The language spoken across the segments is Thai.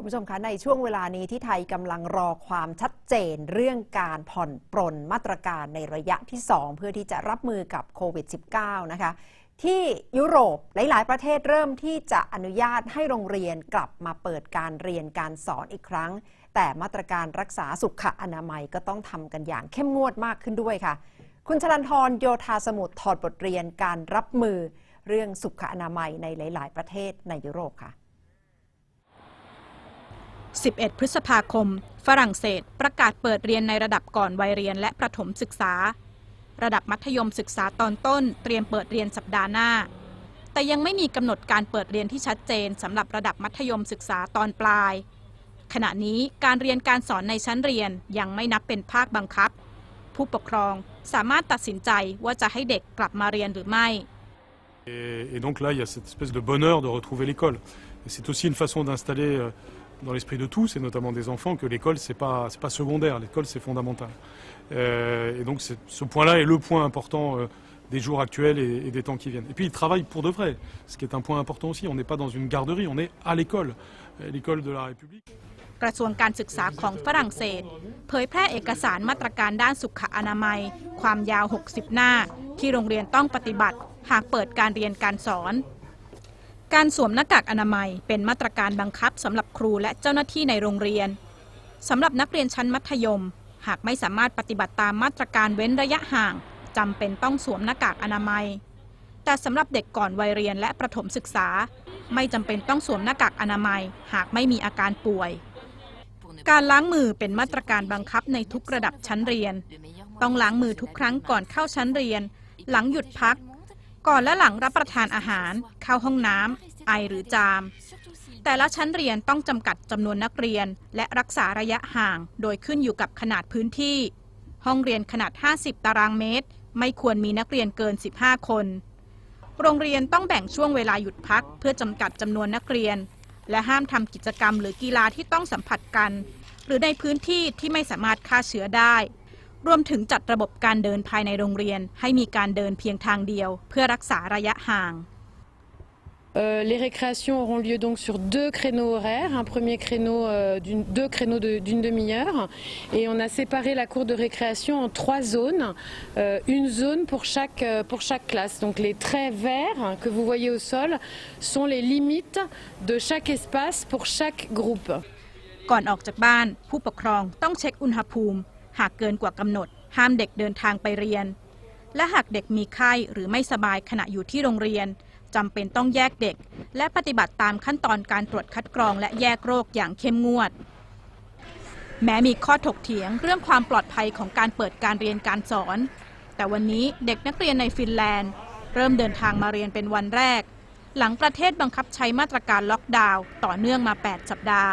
คุณผู้ชมคะในช่วงเวลานี้ที่ไทยกำลังรอความชัดเจนเรื่องการผ่อนปรนมาตรการในระยะที่ 2 เพื่อที่จะรับมือกับโควิด -19 นะคะ ที่ยุโรปหลาย ๆ ประเทศเริ่มที่จะอนุญาตให้โรงเรียนกลับมาเปิดการเรียนการสอนอีกครั้ง แต่มาตรการรักษาสุขอนามัยก็ต้องทำกันอย่างเข้มงวดมากขึ้นด้วยค่ะ คุณชลันทรโยธาสมุทรถอดบทเรียนการรับมือเรื่องสุขอนามัยในหลาย ๆ ประเทศในยุโรปค่ะ 11 พฤษภาคม ฝรั่งเศส ประกาศเปิดเรียนในระดับก่อนวัยเรียนและประถมศึกษา ระดับมัธยมศึกษาตอนต้น เตรียมเปิดเรียนสัปดาห์หน้า แต่ยังไม่มีกำหนดการเปิดเรียนที่ชัดเจนสำหรับระดับมัธยมศึกษาตอนปลาย ขณะนี้การเรียนการสอนในชั้นเรียนยังไม่นับเป็นภาคบังคับ ผู้ปกครองสามารถตัดสินใจว่าจะให้เด็กกลับมาเรียนหรือไม่ Et, et donc là, il y a cette espèce de bonheur de retrouver l'école. C'est aussi une façon d'installer euh, dans l'esprit de tous, et notamment des enfants, que l'école, c'est pas, c'est pas secondaire, l'école, c'est fondamental. Euh, et donc c'est- ce point-là est le point important euh, des jours actuels et, et des temps qui viennent. Et puis ils travaillent pour de vrai, ce qui est un point important aussi. On n'est pas dans une garderie, on est à l'école, euh, l'école de la République. กระทรวงการศึกษาของฝรั่งเศส เผยแพร่เอกสารมาตรการด้านสุขอนามัย ความยาว 60 หน้า ที่โรงเรียนต้องปฏิบัติ หากเปิดการเรียนการสอน การสวมหน้ากากอนามัยเป็นมาตรการบังคับสำหรับครูและเจ้าหน้าที่ในโรงเรียนสำหรับนักเรียนชั้นมัธยม หากไม่สามารถปฏิบัติตามมาตรการเว้นระยะห่างจำเป็นต้องสวมหน้ากากอนามัย แต่สำหรับเด็กก่อนวัยเรียนและประถมศึกษา ไม่จำเป็นต้องสวมหน้ากากอนามัย หากไม่มีอาการป่วย การล้างมือเป็นมาตรการบังคับในทุกระดับชั้นเรียน ต้องล้างมือทุกครั้งก่อนเข้าชั้นเรียน หลังหยุดพัก ก่อนและหลังรับประทานอาหาร เข้าห้องน้ำไอหรือจาม แต่ละชั้นเรียนต้องจำกัดจำนวนนักเรียน และรักษาระยะห่าง โดยขึ้นอยู่กับขนาดพื้นที่ ห้องเรียนขนาด 50 ตารางเมตร ไม่ควรมีนักเรียนเกิน 15 คน โรงเรียนต้องแบ่งช่วงเวลาหยุดพัก เพื่อจำกัดจำนวนนักเรียน และห้ามทำกิจกรรมหรือกีฬาที่ต้องสัมผัสกัน หรือในพื้นที่ที่ไม่สามารถฆ่าเชื้อได้ รวมถึงจัดระบบการเดินภายในโรงเรียน ให้มีการเดินเพียงทางเดียว เพื่อรักษาระยะห่าง Euh, les récréations auront lieu donc sur deux créneaux horaires, un premier créneau, euh, d'une- deux créneaux de- d'une demi-heure, et on a séparé la cour de récréation en trois zones, euh, une zone pour chaque, euh, pour chaque classe. Donc les traits verts que vous voyez au sol sont les limites de chaque espace pour chaque groupe. ก่อนออกจากบ้านผู้ปกครองต้องเช็คอุณหภูมิ หากเกินกว่ากำหนด ห้ามเด็กเดินทางไปเรียน และหากเด็กมีไข้หรือไม่สบายขณะอยู่ที่โรงเรียนจำเป็นต้องแยกเด็ก และปฏิบัติตามขั้นตอนการตรวจคัดกรองและแยกโรคอย่างเข้มงวด แม้มีข้อถกเถียงเรื่องความปลอดภัยของการเปิดการเรียนการสอน แต่วันนี้เด็กนักเรียนในฟินแลนด์ เริ่มเดินทางมาเรียนเป็นวันแรก หลังประเทศบังคับใช้มาตรการล็อกดาวน์ต่อเนื่องมา 8 สัปดาห์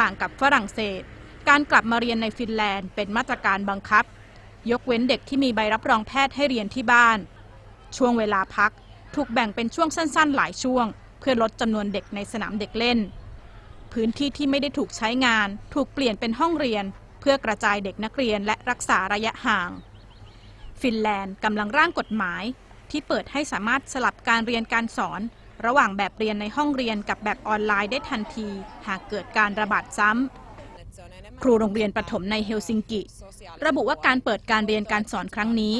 ต่างกับฝรั่งเศส การกลับมาเรียนในฟินแลนด์เป็นมาตรการบังคับ ยกเว้นเด็กที่มีใบรับรองแพทย์ให้เรียนที่บ้าน ช่วงเวลาพักถูกแบ่งเป็นช่วงสั้นๆ หลายช่วง เพื่อลดจำนวนเด็กในสนามเด็กเล่น พื้นที่ที่ไม่ได้ถูกใช้งาน ถูกเปลี่ยนเป็นห้องเรียน เพื่อกระจายเด็กนักเรียนและรักษาระยะห่าง ฟินแลนด์กำลังร่างกฎหมาย ที่เปิดให้สามารถสลับการเรียนการสอน ระหว่างแบบเรียนในห้องเรียนกับแบบออนไลน์ได้ทันที หากเกิดการระบาดซ้ำ ครูโรงเรียนประถมในเฮลซิงกิ ระบุว่าการเปิดการเรียนการสอนครั้งนี้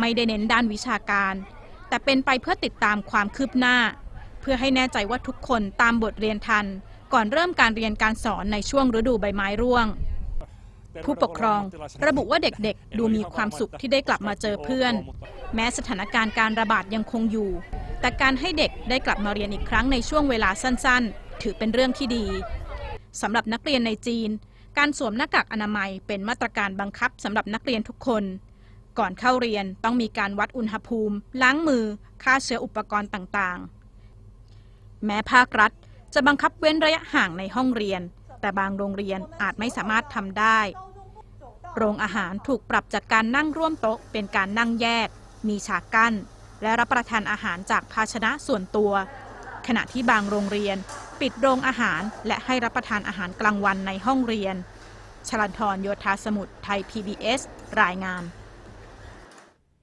ไม่ได้เน้นด้านวิชาการ แต่เป็นไปเพื่อติดตามความคืบหน้า เพื่อให้แน่ใจว่าทุกคนตามบทเรียนทัน ก่อนเริ่มการเรียนการสอนในช่วงฤดูใบไม้ร่วง ผู้ปกครองระบุว่าเด็กๆ ดูมีความสุขที่ได้กลับมาเจอเพื่อน แม้สถานการณ์การระบาดยังคงอยู่ แต่การให้เด็กได้กลับมาเรียนอีกครั้งในช่วงเวลาสั้นๆ ถือเป็นเรื่องที่ดีสำหรับนักเรียนในจีน การสวมหน้ากากอนามัยเป็นมาตรการบังคับสำหรับนักเรียนทุกคน ก่อนเข้าเรียนต้องมีการวัดอุณหภูมิ ล้างมือ ฆ่าเชื้ออุปกรณ์ต่างๆ แม้ภาครัฐจะบังคับเว้นระยะห่างในห้องเรียน แต่บางโรงเรียนอาจไม่สามารถทำได้ โรงอาหารถูกปรับจากการนั่งร่วมโต๊ะเป็นการนั่งแยก มีฉากกั้น และรับประทานอาหารจากภาชนะส่วนตัว ขณะที่บางโรงเรียน ปิดโรงอาหาร และให้รับประทานอาหารกลางวันในห้องเรียน ชลันทรโยธาสมุทรไทย PBS รายงาน